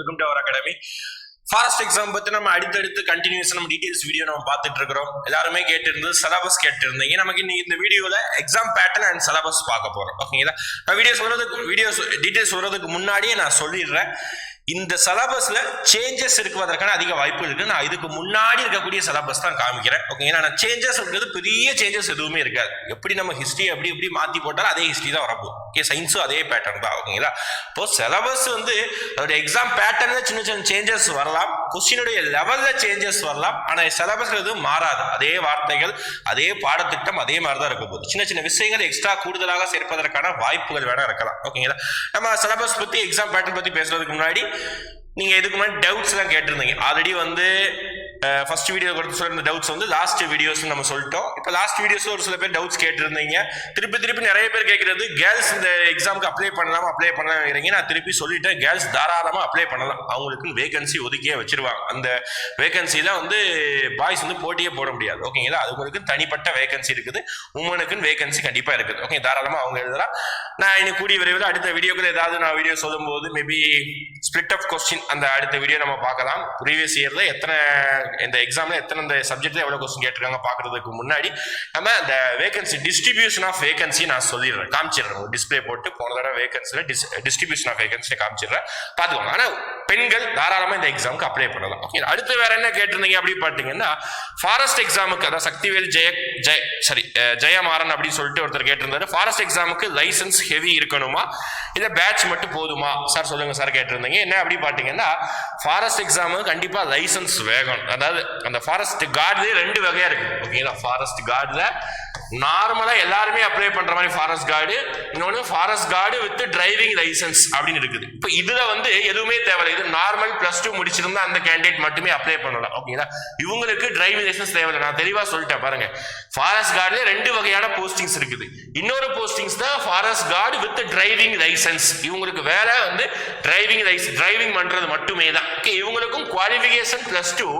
Welcome to our academy forest exam பற்றி நம்ம அடுத்தடுத்து கண்டினியூஸ் நம்ம டீடைல்ஸ் வீடியோ நம்ம பார்த்துட்டு இருக்கிறோம். எல்லாருமே கேட்டிருந்தது சிலபஸ் கேட்டிருந்தீங்க நமக்கு இன்னைக்கு இந்த வீடியோவில் எக்ஸாம் பேட்டர்ன் அண்ட் சிலபஸ் பார்க்க போகிறோம் ஓகேங்களா நான் வீடியோ சொல்றதுக்கு வீடியோ டீடைல்ஸ் சொல்றதுக்கு முன்னாடியே நான் சொல்லிடுறேன். இந்த சிலபஸ்ல சேஞ்சஸ் இருக்குவதற்கான அதிக வாய்ப்பு இருக்கு. நான் இதுக்கு முன்னாடி இருக்கக்கூடிய சிலபஸ் தான் காமிக்கிறேன். ஓகே நான் சேஞ்சஸ் இருக்கிறது பெரிய சேஞ்சஸ் எதுவுமே இருக்காது. எப்படி நம்ம ஹிஸ்டரி அப்படி எப்படி மாத்தி போட்டாலும் அதே ஹிஸ்டரி தான் வரப்போம் ஓகே சயின்ஸும் அதே பேட்டர்ன் தான் ஓகேங்களா இப்போ சிலபஸ் வந்து அதோட எக்ஸாம் பேட்டர்ன்ல சின்ன சின்ன சேஞ்சஸ் வரலாம். கொஸ்டினுடைய லெவல்ல சேஞ்சஸ் வரலாம். ஆனா சிலபஸ் எதுவும் மாறாது. அதே வார்த்தைகள் அதே பாடத்திட்டம் அதே மாதிரி தான் இருக்க போகுது. சின்ன சின்ன விஷயங்கள் எக்ஸ்ட்ரா கூடுதலாக சேர்ப்பதற்கான வாய்ப்புகள் வேணா இருக்கலாம். ஓகேங்களா நம்ம சிலபஸ் பத்தி எக்ஸாம் பேட்டர்ன் பத்தி பேசுறதுக்கு முன்னாடி நீங்கள் இதுக்கு முன்னாடி டவுட்ஸ்லாம் கேட்டிருந்தீங்க. ஆல்ரெடி வந்து ஃபர்ஸ்ட் வீடியோ கொடுத்து சொல்லிருந்த டவுட்ஸ் வந்து லாஸ்ட் வீடியோஸ் நம்ம சொல்லிட்டோம். இப்போ லாஸ்ட் வீடியோஸ் ஒரு சில பேர் டவுட்ஸ் கேட்டிருந்தீங்க. திருப்பி திருப்பி நிறைய பேர் கேட்கறது கேர்ள்ஸ் இந்த எக்ஸாமுக்கு அப்ளை பண்ணலாம் அப்ளை பண்ணலாம்? நான் திருப்பி சொல்லிட்டேன் கேர்ள்ஸ் தாராளமாக அப்ளை பண்ணலாம். அவங்களுக்கு வேகன்சி ஒதுக்கியே வச்சிருவாங்க. அந்த வேகன்சில வந்து பாய்ஸ் வந்து போட்டியே போட முடியாது. ஓகேங்களா அவங்களுக்கு தனிப்பட்ட வேகன்சி இருக்குது. உமனுக்குன்னு வேகன்சி கண்டிப்பாக இருக்குது. ஓகே தாராளமாக அவங்க எழுதலாம். நான் இன்னும் கூடிய விரைவில் அடுத்த வீடியோக்கள் ஏதாவது நான் வீடியோ சொல்லும்போது மேபி ஸ்பிளிட் ஆஃப் கொஸ்டின் அந்த அடுத்த வீடியோ நம்ம பார்க்கலாம். ப்ரீவியஸ் இயரில் எத்தனை இந்த எக்ஸாம்ல எத்தனை இந்த சப்ஜெக்ட்ல எவ்வளவு கொஸ்டின் கேட்டிருக்காங்க பாக்குறதுக்கு முன்னாடி நம்ம இந்த வேகன்சி டிஸ்ட்ரிபியூஷன் ஆஃப் வேகன்சி நான் சொல்லிடுறேன். காமிச்சிடுறேன் டிஸ்பிளே போட்டு போன தடவை வேகன்சில டிஸ்ட்ரிபியூஷன் ஆஃப் வேகன்சி காமிச்சிடுறேன். பாத்துக்கோங்க ஆனா பெண்கள் தாராளமா இந்த எக்ஸாமுக்கு அப்ளை பண்ணலாம். ஓகே அடுத்து வேற என்ன கேட்டிருந்தீங்க அப்படி பாத்தீங்கன்னா ஃபாரஸ்ட் எக்ஸாமுக்கு அதாவது சக்திவேல் ஜெய ஜெய சாரி ஜெயமாறன் அப்படின்னு சொல்லிட்டு ஒருத்தர் கேட்டிருந்தாரு. ஃபாரஸ்ட் எக்ஸாமுக்கு லைசன்ஸ் ஹெவி இருக்கணுமா? இல்ல பேட்ச் மட்டும் போதுமா? சார் சொல்லுங்க சார் கேட்டிருந்தீங்க. என்ன அப்படி பாத்தீங்கன்னா ஃபாரஸ்ட் எக்ஸாமுக்கு கண்டிப்பா லைசன்ஸ் வேணும் அதாவது அந்த ஃபாரஸ்ட் கார்டுலேயே ரெண்டு வகையா இருக்கு. ஓகேங்களா ஃபாரஸ்ட் கார்டுல நார்மலா எல்லாருமே அப்ளை பண்ற மாதிரி ஃபாரஸ்ட் கார்டு இன்னொன்று forest guard with driving licence அப்படின்னு இருக்குது. இப்போ இதுல வந்து எதுவுமே தேவையில்லை. இது நார்மல் பிளஸ் டூ முடிச்சிருந்தா அந்த கேண்டிடேட் மட்டுமே அப்ளை பண்ணலாம். ஓகேங்களா இவங்களுக்கு டிரைவிங் லைசன்ஸ் தேவையில்லை. நான் தெளிவா சொல்லிட்டேன் பாருங்க. ஃபாரஸ்ட் கார்டுல ரெண்டு வகையான போஸ்டிங்ஸ் இருக்குது. இன்னொரு போஸ்டிங்ஸ் தான் forest guard with driving licence இவங்களுக்கு வேலை வந்து டிரைவிங் லைசன்ஸ் டிரைவிங் பண்றது மட்டுமே தான் ஓகே இவங்களுக்கும் qualification plus two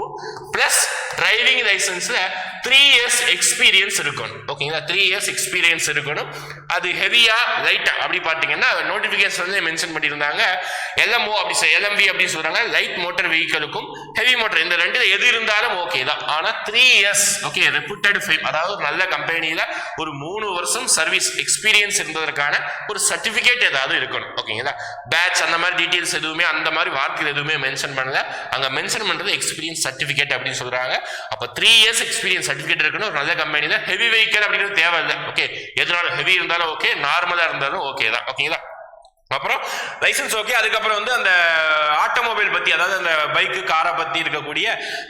plus driving லைசன்ஸ்ல three years experience இருக்கணும். ஓகேங்களா த்ரீ இயர்ஸ் எக்ஸ்பீரியன்ஸ் இருக்கணும். அது ஹெவியாக லைட்டாக அப்படி பார்த்தீங்கன்னா நோட்டிஃபிகேஷன் வந்து மென்ஷன் பண்ணியிருந்தாங்க. எல்எம்ஓ அப்படி எல்எம்பி அப்படின்னு சொல்கிறாங்க லைட் மோட்டர் வெஹிக்கிளுக்கும் ஹெவி மோட்டர் இந்த ரெண்டு எது இருந்தாலும் ஓகே தான். ஆனால் three years okay reputed firm அதாவது நல்ல கம்பெனியில் ஒரு மூணு வருஷம் சர்வீஸ் எக்ஸ்பீரியன்ஸ் இருந்ததற்கான ஒரு சர்டிஃபிகேட் ஏதாவது இருக்கணும். ஓகேங்களா பேட்ச் அந்த மாதிரி டீட்டெயில்ஸ் எதுவுமே அந்த மாதிரி வார்த்தைகள் எதுவுமே மென்ஷன் பண்ணல. அங்கே மென்ஷன் பண்ணுறது எக்ஸ்பீரியன்ஸ் சர்டிஃபிகேட் அப்படின்னு சொல்கிறாங்க அப்போ த்ரீ இயர்ஸ் எக்ஸ்பீரியன்ஸ் சர்டிஃபிகேட் இருக்கணும் நல்ல கம்பெனி தான் ஹெவி வெஹிக்கல் அப்படிங்கிறது தேவையில்லை. ஓகே எதனால ஹெவி இருந்தாலும் ஓகே நார்மலா இருந்தாலும் ஓகே தான். ஓகேங்களா அப்புறம் லைசன்ஸ் ஓகே. அதுக்கப்புறம் வந்து அந்த ஆட்டோமொபைல் பற்றி அதாவது அந்த பைக்கு காரை பற்றி இருக்கக்கூடிய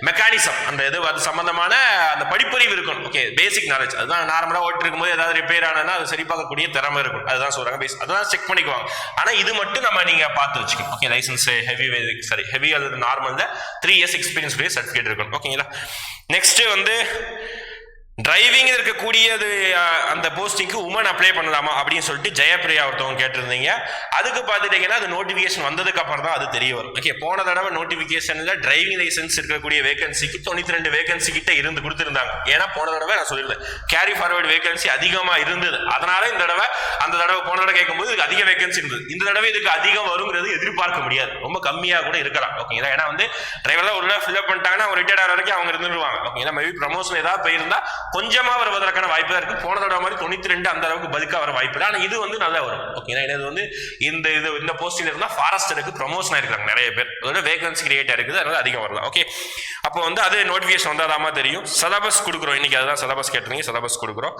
மெக்கானிசம் அந்த இது அது சம்மந்தமான அந்த படிப்பறிவு இருக்கணும். ஓகே பேசிக் நாலேஜ் அதுதான் நார்மலாக ஓட்டு இருக்கும்போது ஏதாவது ரிப்பேர் ஆனால் அது சரி பார்க்கக்கூடிய திறமை இருக்கும். அதுதான் சொல்கிறாங்க பேஸ் அதெல்லாம் செக் பண்ணிக்குவாங்க. ஆனால் இது மட்டும் நம்ம நீங்கள் பார்த்து வச்சுக்கணும். Okay licence heavy sorry heavy அல்லது நார்மலில் த்ரீ இயர்ஸ் எக்ஸ்பீரியன்ஸ் சர்டிஃபிகேட் இருக்கணும். ஓகேங்களா நெக்ஸ்ட்டு வந்து டிரைவிங் இருக்கக்கூடியது அந்த போஸ்டிங்க்கு உமன் அப்ளை பண்ணலாமா அப்படின்னு சொல்லிட்டு ஜெயப்பிரியா ஒருத்தவங்க கேட்டிருந்தீங்க. அதுக்கு பார்த்துட்டீங்கன்னா அது நோட்டிஃபிகேஷன் வந்ததுக்கு அப்புறம் தான் அது தெரிய வரும். ஓகே போன தடவை நோட்டிஃபிகேஷன்ல டிரைவிங் லைசன்ஸ் இருக்கக்கூடிய வேகன்சிக்கு தொண்ணூத்தி ரெண்டு வேகன்சி கிட்ட இருந்து கொடுத்துருந்தாங்க. ஏன்னா போன தடவை நான் சொல்லியிருந்தேன் கேரி ஃபார்வர்டு வேகன்சி அதிகமா இருந்தது. அதனால இந்த தடவை அந்த தடவை போன தடவை கேட்கும்போது இதுக்கு அதிக வேகன்சி இருந்தது. இந்த தடவை இதுக்கு அதிகம் வருங்கிறது எதிர்பார்க்க முடியாது. ரொம்ப கம்மியா கூட இருக்கலாம். ஓகேங்களா ஏன்னா வந்து டிரைவர்லாம் ஒரு நாள் ஃபில்அப் பண்ணிட்டாங்கன்னா அவங்க ரிட்டையர்ட் ஆகிற வரைக்கும் அவங்க இருந்துருவாங்க. ஓகேங்களா மேபி ப்ரமோஷன் ஏதாவது போயிருந்தா கொஞ்சமா வருவதற்கான வாய்ப்பு தான் இருக்கு. போன தடவை மாதிரி தொண்ணூத்தி ரெண்டு அந்த அளவுக்கு பதுக்கா வர வாய்ப்பு இல்லை. ஆனா இது வந்து நல்லா வரும் ஓகேங்களா ஏன்னா இது வந்து இந்த இது இந்த போஸ்டில் இருந்தா ஃபாரஸ்டருக்கு ப்ரமோஷன் ஆயிருக்காங்க நிறைய பேர். அதோட வேகன்சி கிரியேட் இருக்குது. அதனால அதிகம் வரலாம் ஓகே அப்போ வந்து அது நோட்டிஃபிகேஷன் வந்தாதாமா தெரியும். சிலபஸ் கொடுக்குறோம். இன்னைக்கு அதுதான் சிலபஸ் கேட்டிருந்தீங்க. சிலபஸ் கொடுக்குறோம்.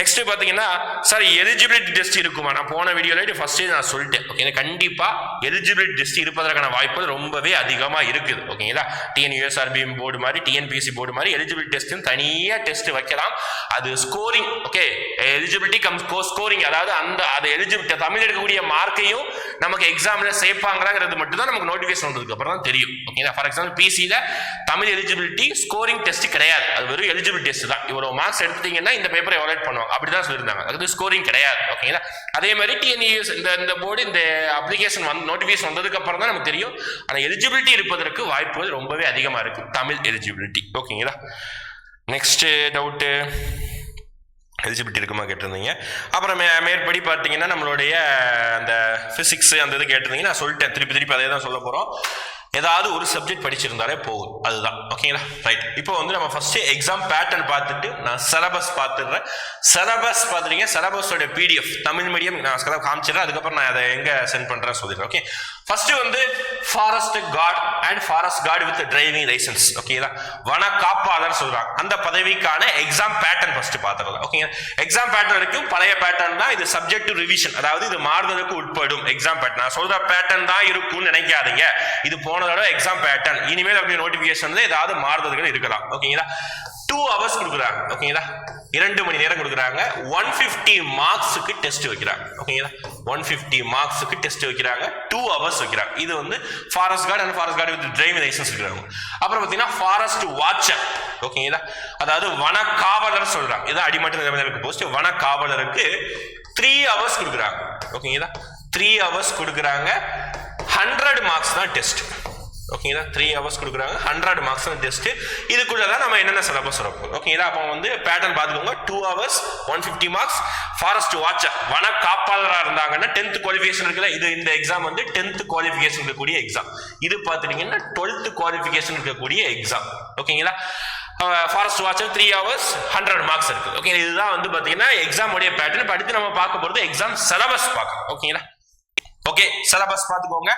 நெக்ஸ்ட் பாத்தீங்கன்னா சார் எலிஜிபிலிட்டி டெஸ்ட் இருக்குமா? நான் போன வீடியோல ஃபர்ஸ்டே நான் சொல்லிட்டேன். ஓகே கண்டிப்பா எலிஜிபிலிட்டி டெஸ்ட் இருப்பதற்கான வாய்ப்பு ரொம்பவே அதிகமா இருக்குது. ஓகேங்களா டிஎன்யூஎஸ்ஆர்பி போர்டு மாதிரி டிஎன்பிஎஸ்சி போர்டு மாதிரி எலிஜிபிலிட்டி டெஸ்ட் தனியா டெஸ்ட் கேட்கலாம் அது scoring okay eligibility cum scoring அதாவது அந்த அது எலிஜிபிலிட்டி தமிழ் எடுக்கக்கூடிய மார்க்கையும் நமக்கு எக்ஸாம்ல சேர்ப்பாங்களாங்கிறது மட்டும் தான் நமக்கு நோட்டிஃபிகேஷன் வந்ததுக்கு அப்புறம் தான் தெரியும். ஓகேங்களா ஃபார் எக்ஸாம்பிள் பிசியில் தமிழ் எலிஜிபிலிட்டி ஸ்கோரிங் டெஸ்ட் கிடையாது. அது வெறும் எலிஜிபிலிட்டி டெஸ்ட் தான். இவ்வளோ மார்க்ஸ் எடுத்தீங்கன்னா இந்த பேப்பரை எவாலேட் பண்ணுவாங்க. அப்படி தான் சொல்லியிருந்தாங்க. அது ஸ்கோரிங் கிடையாது. ஓகேங்களா அதே மாதிரி டிஎன்இஎஸ் இந்த இந்த போர்டு இந்த அப்ளிகேஷன் வந்து நோட்டிஃபிகேஷன் வந்ததுக்கு அப்புறம் தான் நமக்கு தெரியும். ஆனால் எலிஜிபிலிட்டி இருப்பதற்கு வாய்ப்புகள் ரொம்பவே அதிகமாக இருக்கும் தமிழ் எலிஜிபிலிட்டி ஓகேங்களா நெக்ஸ்ட் டவுட்டு எலிஜிபிலிட்டி இருக்குமா கேட்டிருந்தீங்க. அப்புறம் மே மேற்படி பார்த்தீங்கன்னா நம்மளுடைய அந்த ஃபிசிக்ஸ் அந்த இது கேட்டிருந்தீங்க நான் சொல்லிட்டேன். திருப்பி திருப்பி அதே தான் சொல்ல போகிறோம் ஏதாவது ஒரு சப்ஜெக்ட் படிச்சிருந்தாலே போகும் அதுதான். ஓகேங்களா ரைட் இப்போ வந்து நம்ம ஃபர்ஸ்ட் எக்ஸாம் பேட்டர்ன் பார்த்துட்டு நான் சிலபஸ் பார்த்துடுறேன். சிலபஸ் பார்த்துட்டீங்க சிலபஸோட பிடிஎஃப் தமிழ் மீடியம் நான் சில காமிச்சிடுறேன். அதுக்கப்புறம் நான் அதை எங்கே சென்ட் பண்ணுறேன்னு சொல்லிடுறேன். ஓகே ஃபர்ஸ்ட் வந்து forest guard and forest guard with driving licence ஓகேங்களா வன காப்பாளர் சொல்றாங்க. அந்த பதவிக்கான எக்ஸாம் பேட்டர்ன் ஃபர்ஸ்ட் பார்த்துடலாம் ஓகேங்க எக்ஸாம் பேட்டர்ன் வரைக்கும் பழைய பேட்டர்ன் தான் இது சப்ஜெக்ட் டு ரிவிஷன் அதாவது இது மாறுதலுக்கு உட்படும் எக்ஸாம் பேட்டர்ன் நான் சொல்ற பேட்டர்ன் தான் இருக்கும்னு நினைக்காதீங்க. இது போன தடவை எக்ஸாம் பேட்டர்ன் இனிமேல் அப்படி நோட்டிபிகேஷன்ல ஏதாவது மாறுதல்கள் இருக்கலாம் ஓகேங்களா டூ ஹவர்ஸ் கொடுக்குறாங்க ஓகேங்களா இரண்டு மணி நேரம் கொடுக்குறாங்க. ஒன் ஃபிஃப்டி மார்க்ஸுக்கு டெஸ்ட் வைக்கிறாங்க. ஓகேங்களா ஒன் ஃபிஃப்டி மார்க்ஸுக்கு டெஸ்ட் வைக்கிறாங்க. டூ ஹவர்ஸ் வைக்கிறாங்க. இது வந்து forest guard and forest guard with driving licence இருக்கிறாங்க அப்புறம் பார்த்தீங்கன்னா ஃபாரஸ்ட் வாட்சர் ஓகேங்களா அதாவது வன காவலர் சொல்றாங்க. இதான் அடிமட்ட நிலைமையில போஸ்ட் வன காவலருக்கு த்ரீ ஹவர்ஸ் கொடுக்குறாங்க ஓகேங்களா த்ரீ ஹவர்ஸ் கொடுக்குறாங்க. ஹண்ட்ரட் மார்க்ஸ் தான் டெஸ்ட் ஓகேங்களா த்ரீ ஹவர்ஸ் கொடுக்குறாங்க. ஹண்ட்ரட் மார்க்ஸ் தான் டெஸ்ட் இதுக்குள்ள தான் நம்ம என்னென்ன சிலபஸ் இருக்கும் ஓகேங்களா அப்போ வந்து பேட்டர்ன் பார்த்துக்கோங்க. Two hours one fifty marks forest watcher வன காப்பாளராக இருந்தாங்கன்னா டென்த் குவாலிஃபிகேஷன் இருக்குல்ல? இது இந்த எக்ஸாம் வந்து டென்த் குவாலிஃபிகேஷன் இருக்கக்கூடிய எக்ஸாம் இது பார்த்துட்டீங்கன்னா டுவெல்த் குவாலிஃபிகேஷன் இருக்கக்கூடிய எக்ஸாம் ஓகேங்களா forest watcher three hours hundred marks இருக்குது ஓகே இதுதான் வந்து பார்த்தீங்கன்னா எக்ஸாமுடைய பேட்டர்ன் இப்போ அடுத்து நம்ம பார்க்க போகிறது எக்ஸாம் சிலபஸ் பார்க்கலாம். ஓகேங்களா ஓகே சிலபஸ் பார்த்துக்கோங்க.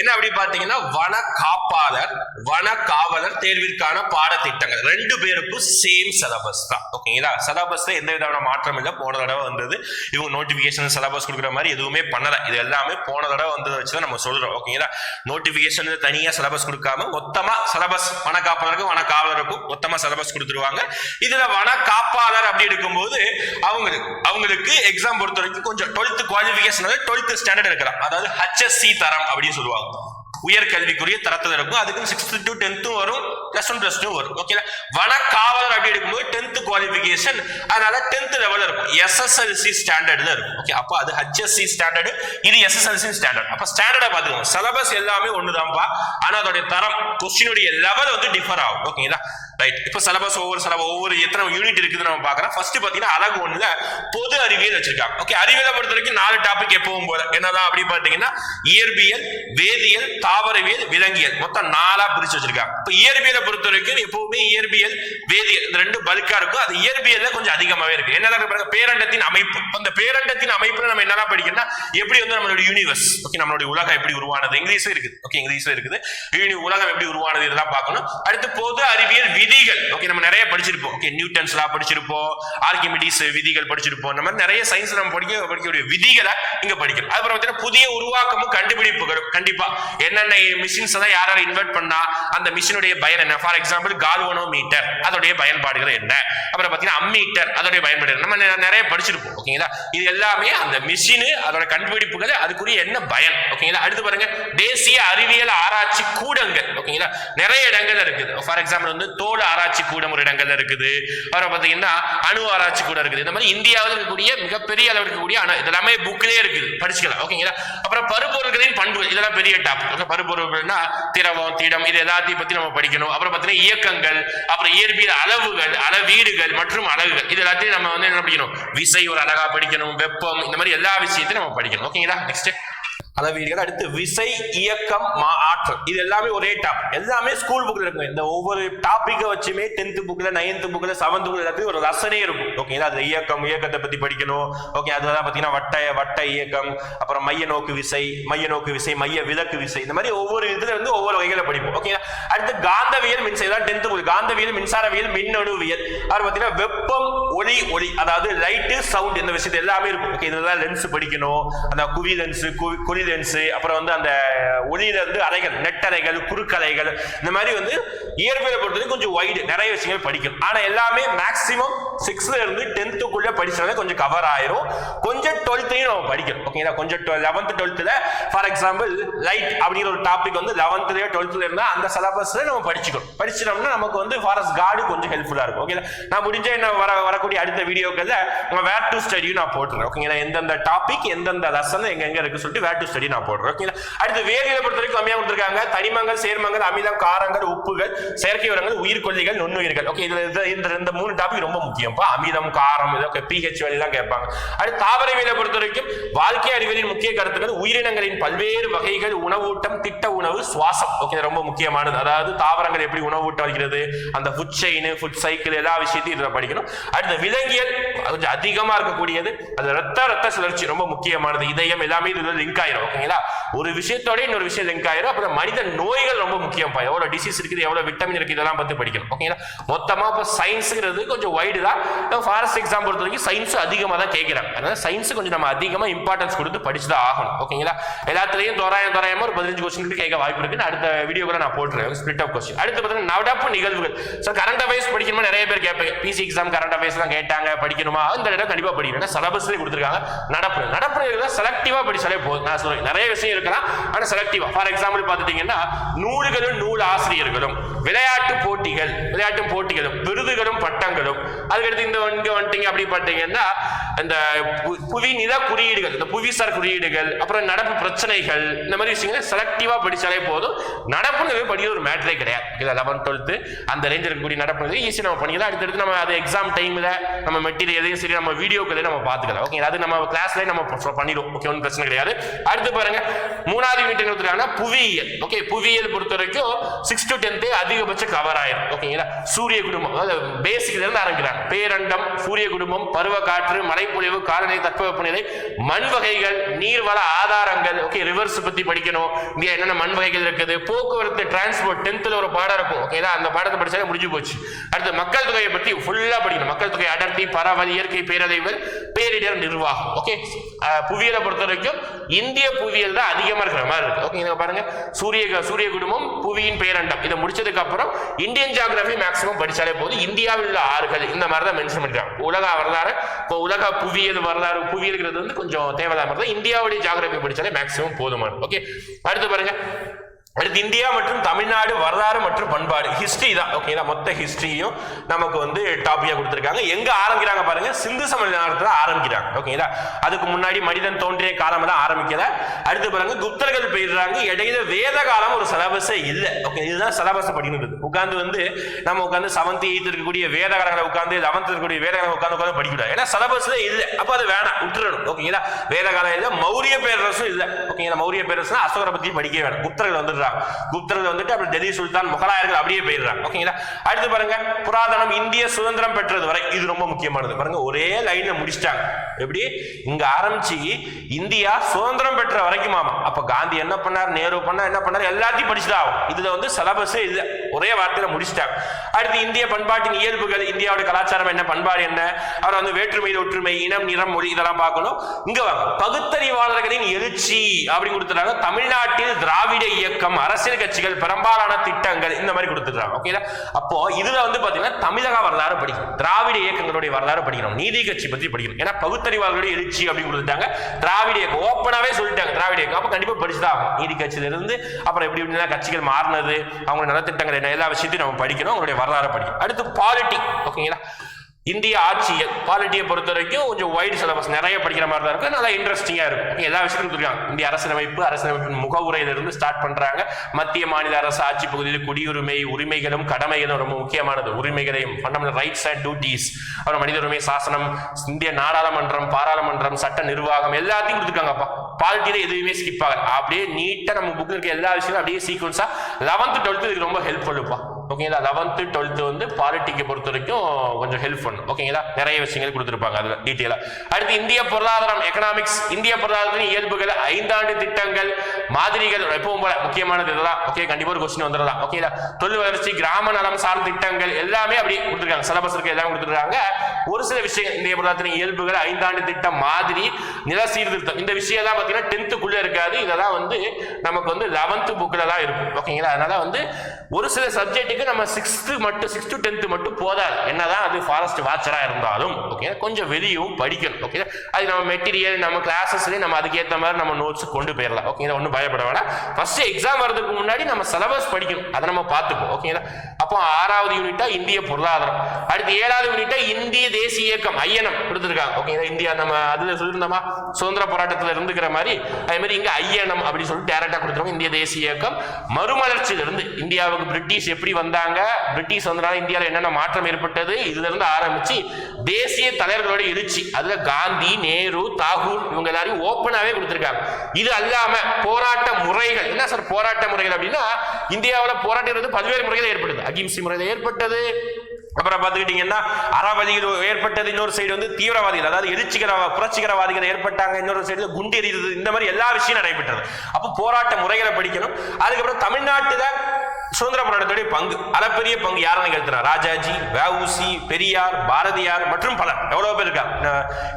என்ன அப்படி பார்த்தீங்கன்னா வன காப்பாளர் வன காவலர் தேர்விற்கான பாடத்திட்டங்கள். ரெண்டு பேருக்கும் சேம் சிலபஸ் தான். ஓகேங்களா சிலபஸ்ல எந்த விதமான மாற்றம் இல்லை. போன தடவை வந்தது. இவங்க நோட்டிபிகேஷன் சிலபஸ் கொடுக்குற மாதிரி எதுவுமே பண்ணல. இது எல்லாமே போன தடவை வந்ததை வச்சு தான் நம்ம சொல்றோம். ஓகேங்களா நோட்டிபிகேஷன் தனியா சிலபஸ் கொடுக்காம மொத்தமா சிலபஸ் வன காப்பாளருக்கும் வன காவலருக்கும் மொத்தமா சிலபஸ் கொடுத்துருவாங்க. இதுல வன காப்பாளர் அப்படி இருக்கும்போது அவங்களுக்கு அவங்களுக்கு எக்ஸாம் பொறுத்த வரைக்கும் கொஞ்சம் டுவெல்த் குவாலிஃபிகேஷன் டுவெல்த் ஸ்டாண்டர்ட் இருக்கிறான் அதாவது ஹச்எஸ்சி தரம் அப்படின்னு சொல்லுவாங்க. உயர்கல்விக்குரிய தரத்தில் இருக்கும். அதுக்கு சிக்ஸ்த் டு டென்த்தும் வரும். பிளஸ் ஒன் பிளஸ் டூ வரும். ஓகேங்களா வன காவலர் அப்படி எடுக்கும்போது டென்த் குவாலிஃபிகேஷன் அதனால டென்த் லெவலில் இருக்கும். எஸ்எஸ்எல்சி ஸ்டாண்டர்ட்ல இருக்கும். ஓகே அப்போ அது ஹச்எஸ்சி ஸ்டாண்டர்டு இது எஸ்எஸ்எல்சி ஸ்டாண்டர்ட் அப்போ ஸ்டாண்டர்டை பார்த்துக்கோங்க. சிலபஸ் எல்லாமே ஒண்ணுதான்ப்பா. ஆனால் அதோடைய தரம் கொஸ்டினுடைய லெவல் வந்து டிஃபர் ஆகும். ஓகேங்களா ரைட் இப்போ சிலபஸ் ஒவ்வொரு சில ஒவ்வொரு எத்தனை யூனிட் இருக்குதுன்னு நம்ம பார்க்கலாம். ஃபர்ஸ்ட் பார்த்தீங்கன்னா அழகு ஒன்றுல பொது அறிவியல் வச்சிருக்காங்க. ஓகே அறிவியலை பொறுத்த வரைக்கும் நாலு டாபிக் எப்பவும் போல. என்னதான் அப்படி பார்த்தீங்கன்னா இயற்பியல் வேதியியல் தாவரவியல் விலங்கியல். மொத்தம் நாலா பிரிச்சு வச்சிருக்காங்க. இப்போ இயற்பியலை பொறுத்த வரைக்கும் எப்பவுமே இயற்பியல் வேதியியல் இந்த ரெண்டு பல்கா இருக்கும். அது இயற்பியல்ல கொஞ்சம் அதிகமாவே இருக்கு. என்னதான் பேரண்டத்தின் அமைப்பு. அந்த பேரண்டத்தின் அமைப்புல நம்ம என்னெல்லாம் படிக்கணும்னா எப்படி வந்து நம்மளுடைய யூனிவர்ஸ் ஓகே நம்மளுடைய உலகம் எப்படி உருவானது? இங்கிலீஷே இருக்குது. ஓகே இங்கிலீஷ்ல இருக்குது. உலகம் எப்படி உருவானது இதெல்லாம் பார்க்கணும். அடுத்து பொது அறிவியல் விதிகள். ஓகே நம்ம நிறைய படிச்சிருப்போம். ஓகே நியூட்டன்ஸ் லா படிச்சிருப்போம். ஆர்கிமிடிஸ் விதிகள் படிச்சிருப்போம். இந்த மாதிரி நிறைய சயின்ஸ் நம்ம படிக்க படிக்கக்கூடிய விதிகளை இங்க படிக்கணும். அதுக்கப்புறம் பார்த்தீங்கன்னா புதிய உருவாக்கமும் கண்டுபிடிப்புகளும் கண்டிப்பா. என்னென்ன மிஷின்ஸ் எல்லாம் யார் யார் இன்வெர்ட் பண்ணா அந்த மிஷினுடைய பயன் என்ன? ஃபார் எக்ஸாம்பிள் கால்வனோ மீட்டர் அதோடைய பயன்பாடுகள் என்ன? அப்புறம் பார்த்தீங்கன்னா அம்மீட்டர் அதோடைய பயன்பாடு நம்ம நிறைய படிச்சிருப்போம். ஓகேங்களா இது எல்லாமே அந்த மிஷின் அதோட கண்டுபிடிப்புகள் அதுக்குரிய என்ன பயன்? ஓகேங்களா அடுத்து பாருங்க தேசிய அறிவியல் ஆராய்ச்சி கூடங்கள். ஓகேங்களா நிறைய இடங்கள் இருக்குது. ஃபார் எக்ஸாம்பிள் வந்து தோல் ஆராய்ச்சி கூடம் ஒரு இடங்கள்ல இருக்குது. அப்புறம் பார்த்தீங்கன்னா அணு ஆராய்ச்சி கூடம் இருக்குது. இந்த மாதிரி இந்தியாவில் இருக்கக்கூடிய மிகப்பெரிய அளவில் இருக்கக்கூடிய அணு இதெல்லாமே புக்லேயே இருக்குது. படிச்சுக்கலாம். ஓகேங்களா? அப்புறம் பருப்பொருள்களின் பண்புகள் இதெல்லாம் பெரிய டாபிக் ஓகே பருப்பொருள்கள்னா திரவம் திடம் இது எல்லாத்தையும் பத்தி நம்ம படிக்கணும். அப்புறம் பார்த்தீங்கன்னா இயக்கங்கள் அப்புறம் இயற்பியல் அளவுகள் அளவீடுகள் மற்றும் அழகுகள் இது எல்லாத்தையும் நம்ம வந்து என்ன படிக்கணும்? விசை ஒரு அழகா படிக்கணும். வெப்பம் இந்த மாதிரி எல்லா விஷயத்தையும் நம்ம படிக்கணும். ஓகேங்களா? நெக்ஸ்ட் அளவீடுகள். அடுத்து விசை இயக்கம் மா ஆற்றல். இது எல்லாமே ஒரே டாப் எல்லாமே ஸ்கூல் புக்ல இருக்கும். இந்த ஒவ்வொரு டாப்பிக்கை வச்சுமே டென்த் புக்ல நைன்த் புக்ல செவன்த் புக்ல எல்லாத்தையும் ஒரு ரசனே இருக்கும். ஓகேங்களா அது இயக்கம் இயக்கத்தை பத்தி படிக்கணும். ஓகே அதுதான் பாத்தீங்கன்னா வட்ட வட்ட இயக்கம் அப்புறம் மைய நோக்கு விசை மைய நோக்கு விசை மைய விலக்கு விசை. இந்த மாதிரி ஒவ்வொரு இதுல இருந்து ஒவ்வொரு வகையில படிப்போம். ஓகேங்களா அடுத்து காந்தவியல் மின்சார இதெல்லாம் டென்த் புக் காந்தவியல் மின்சாரவியல் மின்னணுவியல். அது பாத்தீங்கன்னா வெப்பம் ஒளி ஒளி அதாவது லைட்டு சவுண்ட் இந்த விஷயத்து எல்லாமே இருக்கும். ஓகே இதெல்லாம் லென்ஸ் படிக்கணும். அந்த குவி லென்ஸ் குழி அப்புறம் வந்து அந்த ஒளியில இருந்து அலைகள் நெட்டலைகள் குறுக்கலைகள் இந்த மாதிரி வந்து இயற்பியலை பொறுத்தவரைக்கும் கொஞ்சம் ஒய்டு நிறைய விஷயங்கள் படிக்கும் ஆனால் எல்லாமே மேக்ஸிமம் சிக்ஸ்த்ல இருந்து டென்த்துக்குள்ள படிச்சாலே கொஞ்சம் கவர் ஆயிரும். கொஞ்சம் டுவெல்த்தையும் நம்ம படிக்கணும். ஓகேங்களா கொஞ்சம் லெவன்த் டுவெல்த்ல ஃபார் எக்ஸாம்பிள் லைட் அப்படிங்கிற ஒரு டாபிக் வந்து லெவன்த்லயோ டுவெல்த்ல இருந்தா அந்த சிலபஸ்ல நம்ம படிச்சுக்கணும். படிச்சிட்டோம்னா நமக்கு வந்து ஃபாரஸ்ட் கார்டு கொஞ்சம் ஹெல்ப்ஃபுல்லா இருக்கும். ஓகேங்களா நான் முடிஞ்ச என்ன வர வரக்கூடிய அடுத்த வீடியோக்கள்ல நம்ம வேர் டு ஸ்டடியும் நான் போட்டுறேன். ஓகேங்களா எந்தெந்த டாபிக் எந்தெந்த லெசன் எங்க எங்க இருக்கு சொல்லிட்டு வேர் டு ஸ்டடி நான் போடுறேன் ஓகேங்களா அடுத்து வேதியில பொறுத்த வரைக்கும் கம்மியாக கொடுத்துருக்காங்க. தனிமங்கள் சேர்மங்கள் அமிலம் காரங்கள் உப்புகள் செயற்கை உரங்கள் உயிர்கொல்லிகள் நுண்ணுயிர்கள். ஓகே இதுல இந்த இந்த மூணு டாபிக் ரொம்ப முக்கியம். முக்கியம்ப்பா அமிதம் காரம் இதோ பிஹெச் வேலையெல்லாம் கேட்பாங்க. அடுத்து தாவரவியலை பொறுத்த வரைக்கும் வாழ்க்கை அறிவியலின் முக்கிய கருத்துக்கள் உயிரினங்களின் பல்வேறு வகைகள் உணவூட்டம் திட்ட உணவு சுவாசம். ஓகே ரொம்ப முக்கியமானது. அதாவது தாவரங்கள் எப்படி உணவூட்டம் வைக்கிறது அந்த ஃபுட் செயின் ஃபுட் சைக்கிள் எல்லா விஷயத்தையும் இதில் படிக்கணும். அடுத்த விலங்கியல் கொஞ்சம் அதிகமாக இருக்கக்கூடியது அது ரத்த ரத்த சுழற்சி ரொம்ப முக்கியமானது. இதயம் எல்லாமே இதில் லிங்க் ஆயிரும். ஓகேங்களா ஒரு விஷயத்தோட இன்னொரு விஷயம் லிங்க் ஆயிரும். அப்புறம் மனித நோய்கள் ரொம்ப முக்கியம்ப்பா எவ்வளோ டிசீஸ் இருக்குது எவ்வளோ விட்டமின் இருக்குது இதெல்லாம் பற்றி படிக்கணும். ஓகேங்களா மொத்தமாக இப்போ சயின்ஸுங்கிறது கொஞ்சம் வைடு தான். ஃபாரஸ்ட் எக்ஸாம் பொறுத்த வரைக்கும் சயின்ஸ் அதிகமாக தான் கேட்குறாங்க அதனால சயின்ஸு கொஞ்சம் நம்ம அதிகமாக இம்பார்ட்டன்ஸ் கொடுத்து படிச்சு தான் ஆகணும் ஓகேங்களா எல்லாத்துலேயும் தோராயம் தோராயமாக ஒரு பதினஞ்சு கொஸ்டின் கேட்க வாய்ப்பு இருக்கு அடுத்த வீடியோ கூட நான் போட்டுருவேன் ஸ்பிளிட் ஆஃப் கொஸ்டின் அடுத்து பார்த்தீங்கன்னா நடப்பு நிகழ்வுகள். ஸோ கரண்ட் அஃபேர்ஸ் படிக்கணுமா? நிறைய பேர் கேட்பேன் பிசி எக்ஸாம் கரண்ட் அஃபேர்ஸ் தான் கேட்டாங்க படிக்கணுமா? இந்த இடம் கண்டிப்பாக படிக்கணும். சிலபஸ்லேயே கொடுத்துருக்காங்க. நடப்பு. நடப்பு நிகழ்வுகள் செலக்டிவா படிச்சாலே போதும். நான் சொல்றேன். நிறைய விஷயம் இருக்கலாம். ஆனால் செலக்டிவா ஃபார் எக்ஸாம்பிள் பார்த்துட்டீங்கன்னா நூல்களும் நூல் ஆசிரியர்களும் விளையாட்டு போட்டிகள் விளையாட்டு போட்டிகளும் விருதுகளும் பட்டங்களும் எடுத்து இந்த இங்க வந்துட்டீங்க அப்படி பார்த்தீங்கன்னா இந்த பு- புவி நில குறியீடுகள் இந்த புவிசார் குறியீடுகள் அப்புறம் நடப்பு பிரச்சனைகள் இந்த மாதிரி விஷயங்களை செலக்டிவா படிச்சாலே போதும். நடப்புங்கிறது படிக்கிற ஒரு மேட்டரே கிடையாது. லெவன்த் டுவெல்த்து அந்த ரேஞ்சில் இருக்கக்கூடிய நடப்பு ஈஸி நம்ம பண்ணிக்கலாம். அடுத்தடுத்து நம்ம அது எக்ஸாம் டைம்ல நம்ம மெட்டீரியல் எதையும் சரி நம்ம வீடியோக்களே நம்ம பார்த்துக்கலாம். ஓகே அது நம்ம கிளாஸ்ல நம்ம பண்ணிடுவோம் ஓகே ஒன்றும் பிரச்சனை கிடையாது. அடுத்து பாருங்க மூணாவது யூனிட் என்ன புவியியல். ஓகே புவியியல் பொறுத்த வரைக்கும் சிக்ஸ் டு டென்த்து அதிகபட்சம் கவர் ஆயிரும். ஓகேங்களா சூரிய குடும்பம் அதாவது பேசிக்ல இருந்து ஆரம்பிக்கிறாங்க. பேரண்டம் சூரிய குடும்பம் பருவ காற்று மழைப்பொழிவு காலநிலை தட்பவெப்பநிலை மண் வகைகள் நீர்வள ஆதாரங்கள். ஓகே ரிவர்ஸ் பத்தி படிக்கணும். இங்கே என்னென்ன மண் வகைகள் இருக்குது? போக்குவரத்து டிரான்ஸ்போர்ட் டென்த்ல ஒரு பாடம் இருக்கும். ஓகேங்களா அந்த பாடத்தை படிச்சாலே முடிஞ்சு போச்சு. அடுத்து மக்கள் தொகையை பத்தி ஃபுல்லா படிக்கணும். மக்கள் தொகை அடர்த்தி பரவல் இயற்கை பேரழிவுகள் பேரிடர் நிர்வாகம். ஓகே புவியியலை பொறுத்த வரைக்கும் இந்திய புவியியல் தான் அதிகமா இருக்கிற மாதிரி இருக்கு. ஓகே இதை பாருங்க. சூரிய சூரிய குடும்பம் புவியின் பேரண்டம். இதை முடிச்சதுக்கு அப்புறம் இந்தியன் ஜியாகிரபி மேக்ஸிமம் படிச்சாலே போதும். இந்தியாவில் உள்ள ஆறுகள் இந்த மாதிரி தான் மென்ஷன் பண்ணிருக்காங்க. உலக வரலாறு இப்போ உலக புவியியல் வரலாறு புவியியல்ங்கிறது வந்து கொஞ்சம் தேவையில்லாம இருந்தால் இந்தியாவுடைய ஜாகிரபி படிச்சாலே மேக்ஸிமம் போதுமான ஓகே அடுத்து பாருங்க. அடுத்து இந்தியா மற்றும் தமிழ்நாடு வரலாறு மற்றும் பண்பாடு ஹிஸ்டரி தான். ஓகேங்களா மொத்த ஹிஸ்டரியும் நமக்கு வந்து டாபிக்கா கொடுத்துருக்காங்க. எங்க ஆரம்பிக்கிறாங்க பாருங்க சிந்து சமவெளி நேரத்தில் ஆரம்பிக்கிறாங்க. ஓகேங்களா அதுக்கு முன்னாடி மனிதன் தோன்றிய காலம் தான் ஆரம்பிக்கல. அடுத்து பாருங்க குப்தர்கள் போயிடுறாங்க இடையில வேத காலம் ஒரு சிலபஸே இல்லை. ஓகே இதுதான் சிலபஸ் படிக்கிறது உட்காந்து வந்து நம்ம உட்காந்து செவன்த் எயித் இருக்கக்கூடிய வேத காலங்களை உட்காந்து லெவன்த் இருக்கக்கூடிய வேத காலம் உட்காந்து உட்காந்து படிக்கூடாது ஏன்னா சிலபஸ்ல இல்லை. அப்போ அது வேணாம் விட்டுறணும். ஓகேங்களா வேத காலம் இல்லை மௌரிய பேரரசும் இல்லை. ஓகேங்களா மௌரிய பேரரசுனா அசோகரை பத்தி படிக்க வேணாம். குப்தர்கள் வந்துடுறாங்க. குப்தரது வந்துட்டு அப்புறம் டெல்லி சுல்தான் முகலாயர்கள் அப்படியே போயிடுறாங்க. ஓகேங்களா? அடுத்து பாருங்க புராதனம் இந்திய சுதந்திரம் பெற்றது வரை. இது ரொம்ப முக்கியமானது. பாருங்க ஒரே லைன்ல முடிச்சிட்டாங்க. எப்படி? இங்க ஆரம்பிச்சு இந்தியா சுதந்திரம் பெற்ற வரைக்கும் ஆமா. அப்ப காந்தி என்ன பண்ணார்? நேரு பண்ணார் என்ன பண்ணார்? எல்லாத்தையும் படிச்சுதான் ஆகும். இதுல வந்து சிலபஸ் இது ஒரே வார்த்தையில முடிச்சிட்டாங்க. அடுத்து இந்திய பண்பாட்டின் இயல்புகள் இந்தியாவோட கலாச்சாரம் என்ன பண்பாடு என்ன? அவர் வந்து வேற்றுமை ஒற்றுமை இனம் நிறம் மொழி இதெல்லாம் பார்க்கணும். இங்க வாங்க. பகுத்தறிவாளர்களின் எழுச்சி அப்படின்னு கொடுத்துட்டாங்க. தமிழ்நாட்டில் திராவிட இயக்கம் அரசியல் கட்சிகள் பெரும்பாலான திட்டங்கள் இந்த மாதிரி கொடுத்துருக்காங்க ஓகேங்களா அப்போ இதுல வந்து பாத்தீங்கன்னா தமிழக வரலாறு படிக்கணும். திராவிட இயக்கங்களுடைய வரலாறு படிக்கணும். நீதி கட்சி பத்தி படிக்கணும். ஏன்னா பகுத்தறிவாளர்களுடைய எழுச்சி அப்படின்னு கொடுத்துட்டாங்க. திராவிட இயக்கம் ஓப்பனாவே சொல்லிட்டாங்க. திராவிட இயக்கம். அப்ப கண்டிப்பா படிச்சுதான் ஆகும் நீதி கட்சியில இருந்து அப்புறம் எப்படி எப்படின்னா கட்சிகள் மாறினது அவங்க நலத்திட்டங்கள் என்ன எல்லா விஷயத்தையும் நம்ம படிக்கணும். அவங்களுடைய வரலாறு படிக்கணும். அடுத்து பாலிட்டிக் ஓகேங்களா இந்திய ஆட்சியல் பாலிட்டியை பொறுத்த வரைக்கும் கொஞ்சம் ஒயிட் சிலபஸ் நிறைய படிக்கிற மாதிரி தான் இருக்கும். நல்லா இன்ட்ரெஸ்டிங்காக இருக்கும். எல்லா விஷயத்தையும் தெரியும் இந்திய அரசியலமைப்பு அரசியலமைப்பின் முகவுரையிலிருந்து ஸ்டார்ட் பண்ணுறாங்க மத்திய மாநில அரசு ஆட்சி பகுதியில் குடியுரிமை உரிமைகளும் கடமைகளும் ரொம்ப முக்கியமானது. உரிமைகளையும் ஃபண்டமெண்டல் ரைட்ஸ் அண்ட் டியூட்டிஸ் அப்புறம் மனித உரிமை சாசனம் இந்திய நாடாளுமன்றம் பாராளுமன்றம் சட்ட நிர்வாகம் எல்லாத்தையும் கொடுத்துருக்காங்கப்பா பாலிட்டியில் எதுவுமே ஸ்கிப் ஆகல. அப்படியே நீட்டாக நம்ம புக்கில் இருக்க எல்லா விஷயமும் அப்படியே சீக்வன்ஸாக லெவன்த்து டுவெல்த்து இதுக்கு ரொம்ப ஹெல்ப்ஃபுல்லுப்பா ஓகேங்களா லெவன்த்து டுவெல்த்து வந்து பாலிட்டிக்கை பொறுத்த வரைக்கும் கொஞ்சம் ஹெல்ப் பண்ணும் ஓகேங்களா நிறைய விஷயங்கள் கொடுத்துருப்பாங்க அதில் டீட்டெயிலாக அடுத்து இந்திய பொருளாதாரம் எக்கனாமிக்ஸ் இந்திய பொருளாதாரத்தின் இயல்புகள் ஐந்தாண்டு திட்டங்கள் மாதிரிகள் எப்பவும் போல முக்கியமானது இதெல்லாம் ஓகே கண்டிப்பாக ஒரு கொஸ்டின் வந்துடலாம் ஓகேங்களா தொழில் வளர்ச்சி கிராம நலம் சார்ந்த திட்டங்கள் எல்லாமே அப்படி கொடுத்துருக்காங்க. சிலபஸ் இருக்கு எல்லாம் கொடுத்துருக்காங்க. ஒரு சில விஷயங்கள் இந்திய பொருளாதாரத்தின் இயல்புகள் ஐந்தாண்டு திட்டம் மாதிரி நில சீர்திருத்தம். இந்த விஷயம் தான் பார்த்தீங்கன்னா டென்த்துக்குள்ளே இருக்காது. இதெல்லாம் வந்து நமக்கு வந்து லெவன்த்து புக்கில் தான் இருக்கும். ஓகேங்களா அதனால வந்து ஒரு சில சப்ஜெக்ட்டுக்கு நம்ம சிக்ஸ்த்து மட்டும் சிக்ஸ் டு டென்த்து மட்டும் போதாது. என்னதான் அது ஃபாரஸ்ட் வாட்சராக இருந்தாலும் ஓகே கொஞ்சம் வெளியும் படிக்கணும் ஓகே அது நம்ம மெட்டீரியல் நம்ம கிளாஸஸ்லேயும் நம்ம அதுக்கேற்ற மாதிரி நம்ம நோட்ஸ் கொண்டு போயிடலாம் ஓகேங்களா ஒன்றும் பயப்பட வேணாம். ஃபர்ஸ்ட் எக்ஸாம் வரதுக்கு முன்னாடி நம்ம சிலபஸ் படிக்கணும் அதை நம்ம பார்த்துப்போம் ஓகேங்களா அப்போ ஆறாவது யூனிட்டா இந்திய பொருளாதாரம். அடுத்து ஏழாவது யூனிட்டா இந்திய தேசிய இயக்கம் ஐயனம் கொடுத்துருக்காங்க. ஓகேங்களா இந்தியா நம்ம அதுல சொல்லியிருந்தோமா? சுதந்திர போராட்டத்துல இருந்துக்கிற மாதிரி அதே மாதிரி இங்க ஐயனம் அப்படின்னு சொல்லிட்டு டேரக்டா கொடுத்துருவாங்க இந்திய தேசிய இயக்கம். மறுமலர்ச்சியில இருந்து இந்தியாவுக்கு பிரிட்டிஷ் எப்படி வந்தாங்க? பிரிட்டிஷ் வந்தனால இந்தியாவில் என்னென்ன மாற்றம் ஏற்பட்டது? இதுல இருந்து ஆரம்பிச்சு தேசிய தலைவர்களோட எழுச்சி. அதுல காந்தி நேரு தாகூர் இவங்க எல்லாரையும் ஓப்பனாவே கொடுத்துருக்காங்க. இது அல்லாம போராட்ட முறைகள். என்ன சார் போராட்ட முறைகள் அப்படின்னா இந்தியாவில் போராட்டம் இருந்து பல்வேறு முறைகள் ஏற்படுது. அகிம்சை முறையில் ஏற்பட்டது. அப்புறம் பார்த்துக்கிட்டீங்கன்னா அறவாதிகள் ஏற்பட்டது இன்னொரு சைடு வந்து தீவிரவாதிகள் அதாவது எழுச்சிகர புரட்சிகரவாதிகள் ஏற்பட்டாங்க இன்னொரு சைடு குண்டு எறிகிறது இந்த மாதிரி எல்லா விஷயம் நடைபெற்றது. அப்போ போராட்ட முறைகளை படிக்கணும். அதுக்கப்புறம் தமிழ்நாட்டுல சுதந்திர போராட்டத்துடைய பங்கு அளப்பெரிய பங்கு யாருன்னு நிகழ்த்தினார் ராஜாஜி வஉசி பெரியார் பாரதியார் மற்றும் பலர். எவ்வளவு பேர் இருக்கா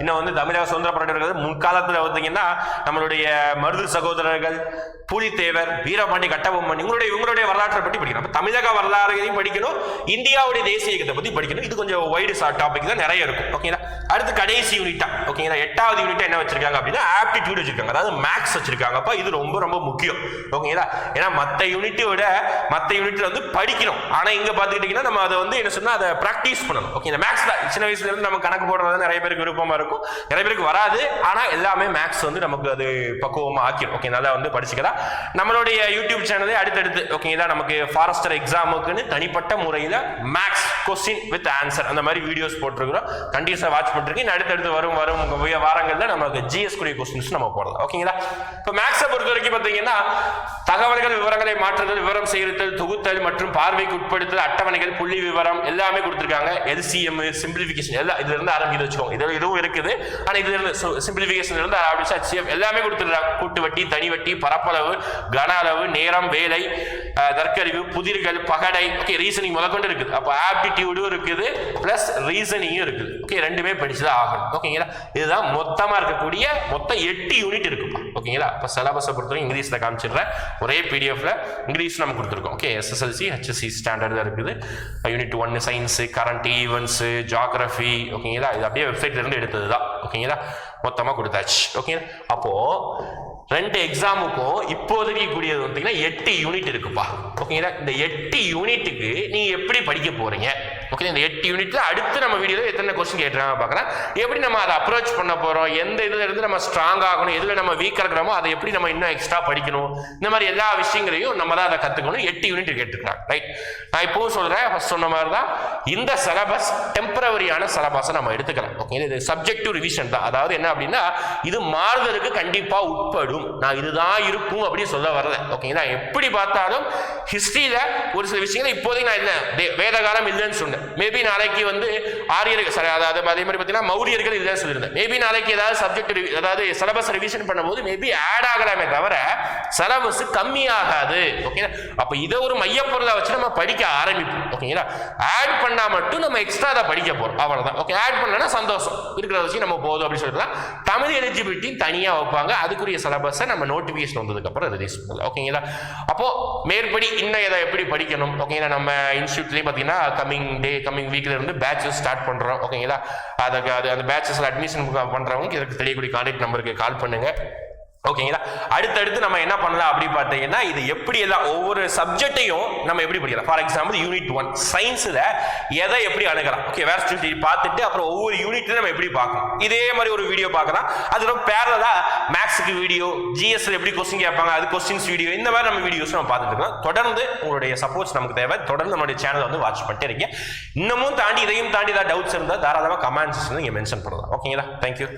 இன்னும் வந்து தமிழக சுதந்திர போராட்டம் இருக்கிறது முன்காலத்தில் பார்த்தீங்கன்னா நம்மளுடைய மருது சகோதரர்கள் புலித்தேவர் வீரபாண்டி கட்டபொம்மன் இவங்களுடைய இவங்களுடைய வரலாற்றை பற்றி படிக்கணும். தமிழக வரலாறையும் படிக்கணும் இந்தியாவுடைய தேசிய இயக்கத்தை பற்றி படிக்கணும். இது கொஞ்சம் வைடு டாபிக் தான் நிறைய இருக்கும். ஓகேங்களா அடுத்து கடைசி யூனிட்டா ஓகேங்களா எட்டாவது யூனிட்டா என்ன வச்சிருக்காங்க அப்படின்னா ஆப்டிடியூட் வச்சிருக்காங்க. அதாவது மேக்ஸ் வச்சிருக்காங்க அப்போ இது ரொம்ப ரொம்ப முக்கியம். ஓகேங்களா ஏன்னா மற்ற யூனிட்டை விட மற்ற யூனிட்ல வந்து படிக்கணும். ஆனா இங்க பாத்துக்கிட்டீங்கன்னா நம்ம அதை வந்து என்ன சொன்னா அதை ப்ராக்டிஸ் பண்ணணும். ஓகே மேக்ஸ் தான். சின்ன வயசுல இருந்து நம்ம கணக்கு போடுறது நிறைய பேருக்கு விருப்பமா இருக்கும். நிறைய பேருக்கு வராது. ஆனா எல்லாமே மேக்ஸ் வந்து நமக்கு அது பக்குவமா ஆக்கிடும் ஓகே நல்லா வந்து படிச்சுக்கலாம். நம்மளுடைய யூடியூப் சேனலே அடுத்தடுத்து. ஓகேங்களா நமக்கு ஃபாரஸ்டர் எக்ஸாமுக்குன்னு தனிப்பட்ட முறையில் மேக்ஸ் கொஸ்டின் வித் ஆன்சர் அந்த மாதிரி வீடியோஸ் போட்டிருக்கிறோம். கண்டிப்பாக வாட்ச் பண்ணிருக்கேன் அடுத்தடுத்து வரும் வரும் வாரங்களில் வாரங்கள்ல நமக்கு ஜிஎஸ் குரிய கொஸ்டின்ஸ் நம்ம போடலாம். ஓகேங்களா இப்போ மேக்ஸை பொறுத்த வரைக்கும் பார்த்தீங்கன்னா தகவல்கள் விவரங்களை மாற்றுதல் விவரம் தொகுத்தல் மற்றும் பார்வைக்கு உட்படுத்தல் அட்டவணைகள் புள்ளி விவரம் எல்லாமே கொடுத்துருக்காங்க. எல்சிஎம் சிம்பிளிஃபிகேஷன் எல்லாம் இதுல இருந்து ஆரம்பிக்கிறது வச்சுக்கோங்க. இதில் இதுவும் இருக்குது. ஆனால் இதுல இருந்து சிம்பிளிஃபிகேஷன் இருந்து ஆரம்பிச்சு HCF எல்லாமே கொடுத்துருக்காங்க கூட்டு வட்டி தனி வட்டி பரப்பளவு கன அளவு நேரம் வேலை தற்கறிவு தர்க்கறிவு புதிர்கள் பகடை ஓகே ரீசனிங் முதற்கொண்டு இருக்குது. அப்போ ஆப்டிடியூடும் இருக்குது பிளஸ் ரீசனிங்கும் இருக்குது. ஓகே ரெண்டுமே படிச்சுதான் ஆகணும். ஓகேங்களா? இதுதான் மொத்தமாக இருக்கக்கூடிய மொத்தம் எட்டு யூனிட் இருக்குப்பா ஓகேங்களா? இப்போ சிலபஸை பொறுத்தவரைக்கும் இங்கிலீஷில் காமிச்சிடுறேன். ஒரே பிடிஎஃப்ல இங்கிலீஷ் நம்ம கொடுத்துருக்கோம். ஓகே எஸ்எஸ்எல்சி ஹெச்எஸ்சி ஸ்டாண்டர்ட் தான் இருக்குது. யூனிட் ஒன்று சயின்ஸு கரண்ட் ஈவெண்ட்ஸு ஜாகிரஃபி ஓகேங்களா இது அப்படியே வெப்சைட்லேருந்து எடுத்தது தான் ஓகேங்களா மொத்தமாக கொடுத்தாச்சு. ஓகேங்களா அப்போது ரெண்டு எக்ஸாமுக்கும் இப்போதைக்கு கூடியது பார்த்தீங்கன்னா எட்டு யூனிட் இருக்குப்பா. ஓகேங்களா இந்த எட்டு யூனிட்டுக்கு நீங்க எப்படி படிக்க போறீங்க? ஓகே இந்த எட்டு யூனிட்ல அடுத்து நம்ம வீடியோல எத்தனை கொஸ்டின் கேட்டுறாங்க பார்க்கலாம். எப்படி நம்ம அதை அப்ரோச் பண்ண போறோம்? எந்த இதுல இருந்து நம்ம ஸ்ட்ராங் ஆகணும்? எதுல நம்ம வீக்கா இருக்கிறோமோ அதை எப்படி நம்ம இன்னும் எக்ஸ்ட்ரா படிக்கணும்? இந்த மாதிரி எல்லா விஷயங்களையும் நம்ம தான் அதை கத்துக்கணும் எட்டு யூனிட் கேட்டுருக்காங்க. ரைட் நான் இப்பவும் சொல்றேன். ஃபர்ஸ்ட் சொன்ன மாதிரி தான் இந்த சிலபஸ் டெம்பரவரியான சிலபஸை நம்ம எடுத்துக்கலாம். ஓகே இது சப்ஜெக்டிவ் ரிவிஷன் தான். அதாவது என்ன அப்படின்னா இது மாறுதலுக்கு கண்டிப்பா உட்படும். நான் இதுதான் இருக்கும் அப்படின்னு சொல்ல வரல. ஓகேங்களா எப்படி பார்த்தாலும் ஹிஸ்ட்ரியில் ஒரு சில விஷயங்கள் இப்போதைக்கு நான் இல்லை. வேத காலம் இல்லைன்னு சொன்னேன். மேபி நாளைக்கு வந்து ஆரியர்கள் சரி அதாவது அதே மாதிரி பார்த்தீங்கன்னா மௌரியர்கள் இல்லைன்னு சொல்லியிருந்தேன். மேபி நாளைக்கு ஏதாவது சப்ஜெக்ட் அதாவது சிலபஸ் ரிவிஷன் பண்ணும்போது மேபி ஆட் ஆகலாமே தவிர சிலபஸ் கம்மியாகாது. ஓகேங்களா அப்போ இதை ஒரு மையப்பொருளை வச்சு நம்ம படிக்க ஆரம்பிப்போம். ஓகேங்களா ஆட் பண்ணால் மட்டும் நம்ம எக்ஸ்ட்ரா அதை படிக்க போகிறோம் அவ்வளோதான் ஓகே ஆட் பண்ணலன்னா சந்தோஷம். இருக்கிறத வச்சு நம்ம போதும் அப்படின்னு சொல்லிட்டு தமிழ் எலிஜிபிலிட்டி தனியாக வைப்பாங்க. அதுக்குரிய சிலபஸ் நம்ம நோட்டிஃபிகேஷன் வந்ததுக்கப்புறம் ரிலீஸ் பண்ணலாம். ஓகேங்களா அப்போது மேற்படி இன்னும் எதை எப்படி படிக்கணும்? ஓகேங்களா நம்ம இன்ஸ்டியூட்லேயும் பார்த்தீங்கன்னா கம்மிங் டே கம்மிங் வீக்ல இருந்து பேட்சஸ் ஸ்டார்ட் பண்ணுறோம் ஓகேங்களா அதுக்கு அது அந்த பேட்சஸில் அட்மிஷன் பண்ணுறவங்க இதுக்கு தெரியக்கூடிய கான்டாக்ட் நம்பருக்கு கால் பண்ணுங்கள் ஓகேங்களா? அடுத்தடுத்து நம்ம என்ன பண்ணலாம் அப்படி பார்த்தீங்கன்னா இது எப்படி எல்லாம் ஒவ்வொரு சப்ஜெக்டையும் நம்ம எப்படி படிக்கலாம்? ஃபார் எக்ஸாம்பிள் யூனிட் ஒன் சயின்ஸில் எதை எப்படி அணுகலாம்? ஓகே வேற ஸ்டூடெண்ட் பார்த்துட்டு அப்புறம் ஒவ்வொரு யூனிட்லையும் நம்ம எப்படி பார்க்கணும் இதே மாதிரி ஒரு வீடியோ பார்க்கலாம். அது ரொம்ப பேரலா மேக்ஸுக்கு வீடியோ ஜிஎஸ்ல எப்படி கொஸ்டின் கேட்பாங்க அது கொஸ்டின்ஸ் வீடியோ இந்த மாதிரி நம்ம வீடியோஸ் நம்ம பார்த்துட்டு இருக்கோம் தொடர்ந்து உங்களுடைய சப்போர்ட்ஸ் நமக்கு தேவை. தொடர்ந்து நம்மளுடைய சேனலை வந்து வாட்ச் பண்ணிட்டே இருக்கீங்க இன்னமும் தாண்டி இதையும் தாண்டி ஏதாவது டவுட்ஸ் இருந்தால் தாராளமாக கமெண்ட்ஸ் நீங்கள் மென்ஷன் பண்ணலாம் ஓகேங்களா? தேங்க்யூ